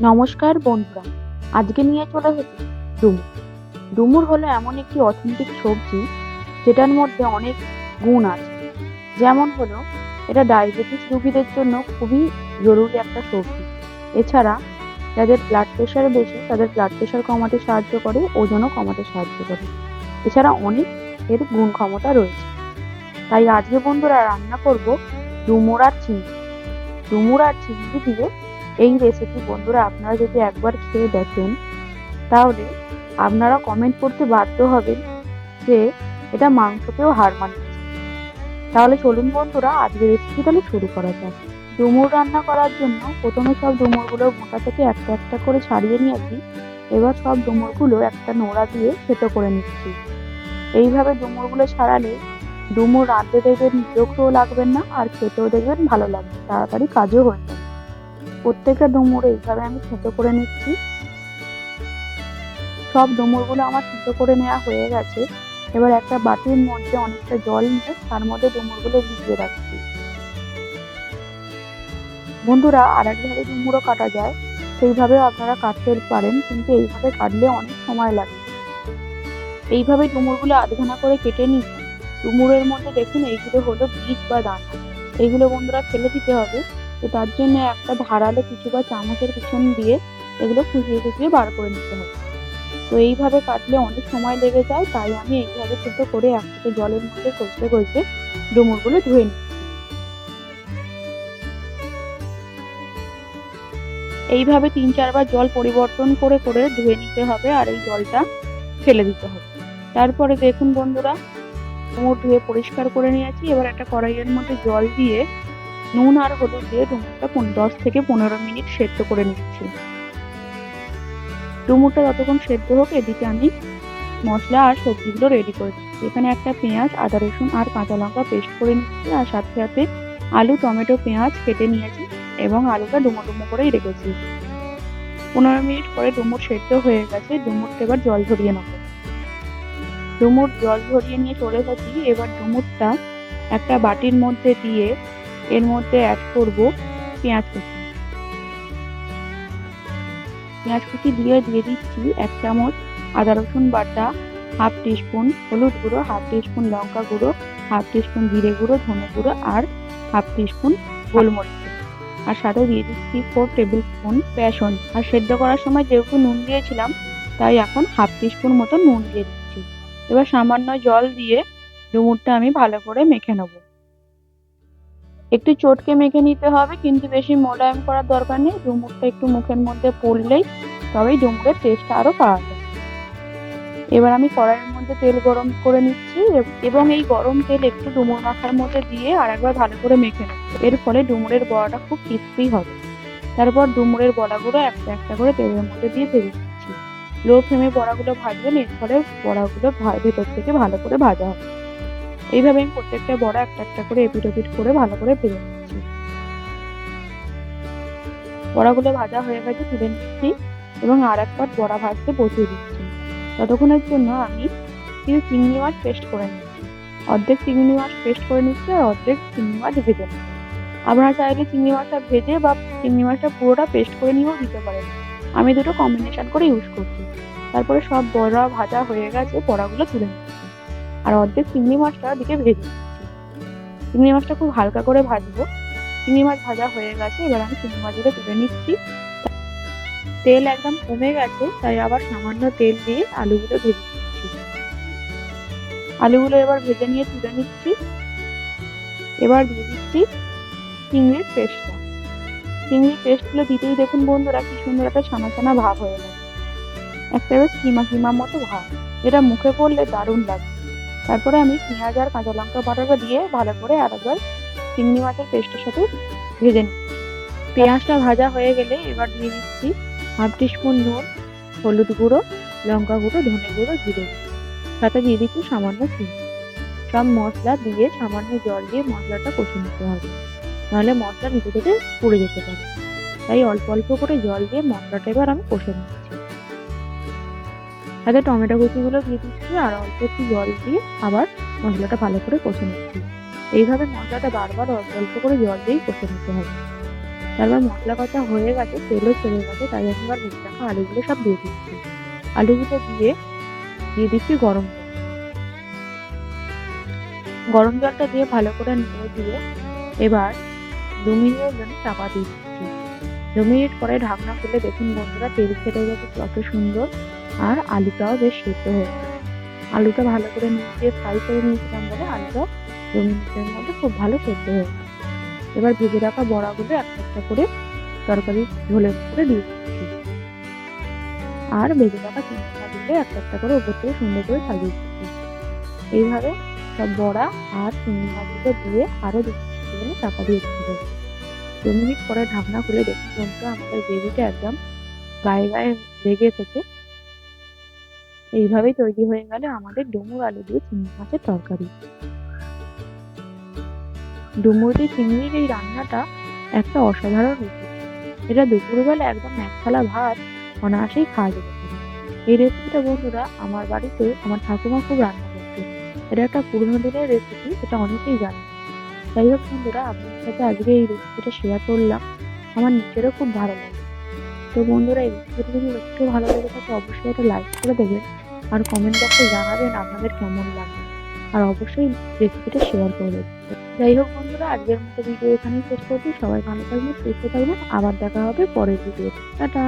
নমস্কার, বন্ধুরা। আজকে নিয়ে চলে এসেছি ডুমুর। ডুমুর হলো এমন একটি অথেন্টিক সবজি যেটার মধ্যে অনেক গুণ আছে। যেমন হলো, এটা ডায়াবেটিস রোগীদের জন্য খুবই জরুরি একটা সবজি। এছাড়া যাদের ব্লাড প্রেশার বেশি, তাদের ব্লাড প্রেশার কমাতে সাহায্য করে, ওজনও কমাতে সাহায্য করে। এছাড়া অনেক এর গুণ ক্ষমতা রয়েছে। তাই আজকে বন্ধুরা রান্না করব ডুমুর আর চিংড়ি। ডুমুর আর চিংড়ি দিয়ে এই রেসিপি বন্ধুরা আপনারা যদি একবার খেয়ে দেখেন, তাহলে আপনারা কমেন্ট করতে বাধ্য হবেন যে এটা মাংসকেও হার মানিয়েছে। তাহলে চলুন বন্ধুরা, আজকে রেসিপি তাহলে শুরু করা যাক। ডুমুর রান্না করার জন্য প্রথমে সব ডুমুরগুলো মোটা থেকে একটা একটা করে ছাড়িয়ে নিয়েছি। এবার সব ডুমুরগুলো একটা নোড়া দিয়ে থেতো করে নিচ্ছি। এইভাবে ডুমুরগুলো ছাড়ালে ডুমুর রাঁধতে দেখবেন বিরক্তও লাগবেন না, আর খেতেও দেখবেন ভালো লাগবে। তাড়াতাড়ি কাজও হয়ে যাবে। প্রত্যেকটা ডুমুর এইভাবে আমি থেতো করে নিচ্ছি। সব ডুমুরগুলো আমার থেতো করে নেওয়া হয়ে গেছে। এবার একটা বাটির মধ্যে অনেকটা জল নিয়ে তার মধ্যে ডুমুরগুলো ভিজিয়ে রাখছি। বন্ধুরা আর একভাবে ডুমুরও কাটা যায়। সেইভাবে আপনারা কাটতে পারেন, কিন্তু এইভাবে কাটলে অনেক সময় লাগে। এইভাবে ডুমুরগুলো আধখানা করে কেটে নিয়ে ডুমুরের মধ্যে দেখুন, এইগুলো হলো বীজ বা দানা। এইগুলো বন্ধুরা ফেলে দিতে হবে। তো তার জন্য একটা ধারালো কিছু বা চামচের পিছন দিয়ে এগুলো খুঁজিয়ে খুঁজিয়ে বার করে নিতে হবে। তো এইভাবে কাটলে অনেক সময় লেগে যায়, তাই আমি এইভাবে ছোটো করে একসাথে জলের মধ্যে কষতে কষতে ডুমুরগুলো ধুয়ে নিই এইভাবে তিন চারবার জল পরিবর্তন করে করে ধুয়ে নিতে হবে আর এই জলটা ফেলে দিতে হবে। তারপরে দেখুন বন্ধুরা, ডুমুর ধুয়ে পরিষ্কার করে নিয়েছি। এবার একটা কড়াইয়ের মধ্যে জল দিয়ে নুন আর হলুদ দিয়ে ডুমুরটা দশ থেকে পনেরো মিনিট সেদ্ধ করে নিচ্ছি। ডুমুরটা যতক্ষণ সেদ্ধ হোক, এদিকে আমি মশলা আর সবজিগুলো রেডি করে দিচ্ছি। এখানে একটা পেঁয়াজ, আদা রসুন আর কাঁচা লঙ্কা পেস্ট করে নিচ্ছি আর সাথে সাথে আলু, টমেটো, পেঁয়াজ কেটে নিয়েছি এবং আলুটা ডুমো ডুমো করেই রেখেছি। পনেরো মিনিট পরে ডুমুর সেদ্ধ হয়ে গেছে। ডুমুরটা এবার জল ঝরিয়ে নেব। ডুমুর জল ঝরিয়ে নিয়ে চলে গেছি। এবার ডুমুরটা একটা বাটির মধ্যে দিয়ে এর মধ্যে অ্যাড করব পেঁয়াজ কুচি। পেঁয়াজ কুচি দিয়ে দিয়ে দিচ্ছি এক চামচ আদা, রসুন বাটা হাফ টিস্পুন হলুদ গুঁড়ো হাফ টিস্পুন লঙ্কা গুঁড়ো হাফ টিস্পুন জিরে গুঁড়ো, ধনে গুঁড়ো আর হাফ টিস্পুন গোলমরিচ আর সাথে দিয়ে দিচ্ছি ফোর টেবিল স্পুন বেসন। আর সেদ্ধ করার সময় যেহেতু নুন দিয়েছিলাম, তাই এখন হাফ টিস্পুন মতো নুন দিয়ে দিচ্ছি। এবার সামান্য জল দিয়ে ডুমুরটা আমি ভালো করে মেখে নেব। একটু চটকে মেখে নিতে হবে, কিন্তু বেশি মোলায়েম করার দরকার নেই। ডুমুরটা একটু মুখের মধ্যে পড়লেই তবেই ডুমুরের টেস্টটা আরও পাওয়া যায়। এবার আমি কড়াইয়ের মধ্যে তেল গরম করে নিচ্ছি এবং এই গরম তেল একটু ডুমুর মাখার মধ্যে দিয়ে আর একবার ভালো করে মেখে নেব। এর ফলে ডুমুরের বড়াটা খুব ক্রিস্পি হবে। তারপর ডুমুরের বড়াগুলো একটা একটা করে তেলের মধ্যে দিয়ে ভেজে দিচ্ছি লো ফ্লেমে বড়াগুলো ভাজবেন, এর ফলে বড়াগুলো ভেতর থেকে ভালো করে ভাজা হবে। এইভাবে আমি প্রত্যেকটা বড়া একটা একটা করে এপিট ওপিট করে ভালো করে ভেজে নিচ্ছি। বড়াগুলো ভাজা হয়ে গেছে, তুলে নিচ্ছি এবং আর একবার বড়া ভাজতে বসিয়ে দিচ্ছি। ততক্ষণের জন্য আমি কিছু চিংড়ি মাছ পেস্ট করে নিচ্ছি। অর্ধেক চিংড়ি মাছ পেস্ট করে নিচ্ছি আর অর্ধেক চিংড়ি মাছ ভেজে নিচ্ছি আপনারা চাইলে চিংড়ি মাছটা ভেজে বা চিংড়ি মাছটা পুরোটা পেস্ট করে নিয়েও দিতে পারেন। আমি দুটো কম্বিনেশন করে ইউজ করছি। তারপরে সব বড়া ভাজা হয়ে গেছে, বড়াগুলো তুলে নিচ্ছি। আর অর্ধেক চিংড়ি মাছটা দিকে ভেজে চিংড়ি মাছটা খুব হালকা করে ভাজবো। চিংড়ি মাছ ভাজা হয়ে গেছে, এবার আমি চিংড়ি মাছগুলো তুলে নিচ্ছি। তেল একদম কমে গেছে, তাই আবার সামান্য তেল দিয়ে আলুগুলো ভেজে নিচ্ছি। আলুগুলো এবার ভেজে নিয়ে তুলে নিচ্ছি। এবার দিয়ে দিচ্ছি চিংড়ির পেস্টটা। চিংড়ির পেস্টগুলো দিতেই দেখুন বন্ধুরা, কি সুন্দর একটা ছানা ছানা ভাব হয়ে গেছে। একটা বেশ কিমা কিমা মতো ভাব। যেটা মুখে পড়লে দারুণ লাগে। তারপরে আমি পেঁয়াজ আর কাঁচা লঙ্কা বাটাটা দিয়ে ভালো করে আরেকবার চিংড়ি মাছের পেস্টের সাথে ভেজে নিই। পেঁয়াজটা ভাজা হয়ে গেলে এবার দিয়ে দিচ্ছি হাফ টিস্পুন নুন, হলুদ গুঁড়ো, লঙ্কা গুঁড়ো, ধনে গুঁড়ো, জিরে সাথে দিয়ে দিচ্ছি সামান্য চিনি। সব মশলা দিয়ে সামান্য জল দিয়ে মশলাটা কষে নিতে হবে। নাহলে মশলা নিচে থেকে পুড়ে যেতে পারে। তাই অল্প অল্প করে জল দিয়ে মশলাটা এবার আমি কষে নিচ্ছি। সাথে টমেটো কুচিগুলো দিয়ে দিচ্ছি আর অল্প একটু জল দিয়ে আবার মশলাটা ভালো করে কষে নিচ্ছি। এইভাবে মশলাটা বারবার অল্প অল্প করে জল দিয়েই কষে নিতে হবে। তারপর মশলা কষা হয়ে গেছে, তেলও ছেড়ে গেছে, তাই আমি এবার রাখা আলুগুলো সব দিয়ে দিচ্ছি। আলুগুলো দিয়ে দিয়ে দিচ্ছি গরম গরম জলটা দিয়ে ভালো করে নিয়ে দিয়ে এবার দু মিনিটের জন্য চাপা দিয়ে দিচ্ছি। দু মিনিট পরে ঢাকনা খুলে দেখুন বন্ধুরা, তেল ছেড়ে গেছে, কত সুন্দর। আর আলুটাও বেশ সেদ্ধ হয়ে গেছে। আলুটা ভালো করে নিয়ে ফ্রাই করে নিয়েছিলাম বলে আলুটা দু মিনিটের মধ্যে খুব ভালো সেদ্ধ হয়ে গেছে। এবার ভেজে রাখা বড়াগুলো একটা একটা করে তরকারি ঝোলের উপরে দিয়ে দিচ্ছি। আর ভেজে রাখা চিংড়ি মাছগুলো একটা একটা করে উপর থেকে সুন্দর করে সাজিয়ে দিচ্ছি। এইভাবে সব বড়া আর চিংড়ি দিয়ে আরও দু জন্য চাপা দিয়ে দু মিনিট পরে ঢাকনা খুলে দেখছি বন্ধুরা, আমাদের গ্রেভিটা একদম গায়ে গায়ে লেগে এসেছে। এইভাবেই তৈরি হয়ে গেলে আমাদের ডুমুর আলু দিয়ে চিংড়ি মাছের তরকারি। ডুমুর দিয়ে চিংড়ির এই রান্নাটা একটা অসাধারণ রেসিপি এটা দুপুরবেলা একদম এক থালা ভাত অনায়াসেই খাওয়া যেতে পারে। এই রেসিপিটা বন্ধুরা আমার বাড়িতে আমার ঠাকুমা খুব রান্না করতো এটা একটা পুরোনো দিনের রেসিপি এটা অনেকেই জানে। যাই হোক বন্ধুরা আপনার সাথে আজকে এই রেসিপিটা শেয়ার করলাম। আমার নিজেরও খুব ভালো লাগে। তো বন্ধুরা, এই রেসিপিটা যদি একটু ভালো লেগে থাকে, অবশ্যই একটা লাইক করে দেবেন। আর কমেন্ট বক্সে জানাবেন আপনাদের কেমন লাগবে আর অবশ্যই রেসিপিটা শেয়ার করে দেবেন। যাই হোক বন্ধুরা, আজকের মতো ভিডিও এখানেই শেষ করছি। সবাই ভালো থাকবেন, সুস্থ থাকবেন। আবার দেখা হবে পরের ভিডিও টাটা!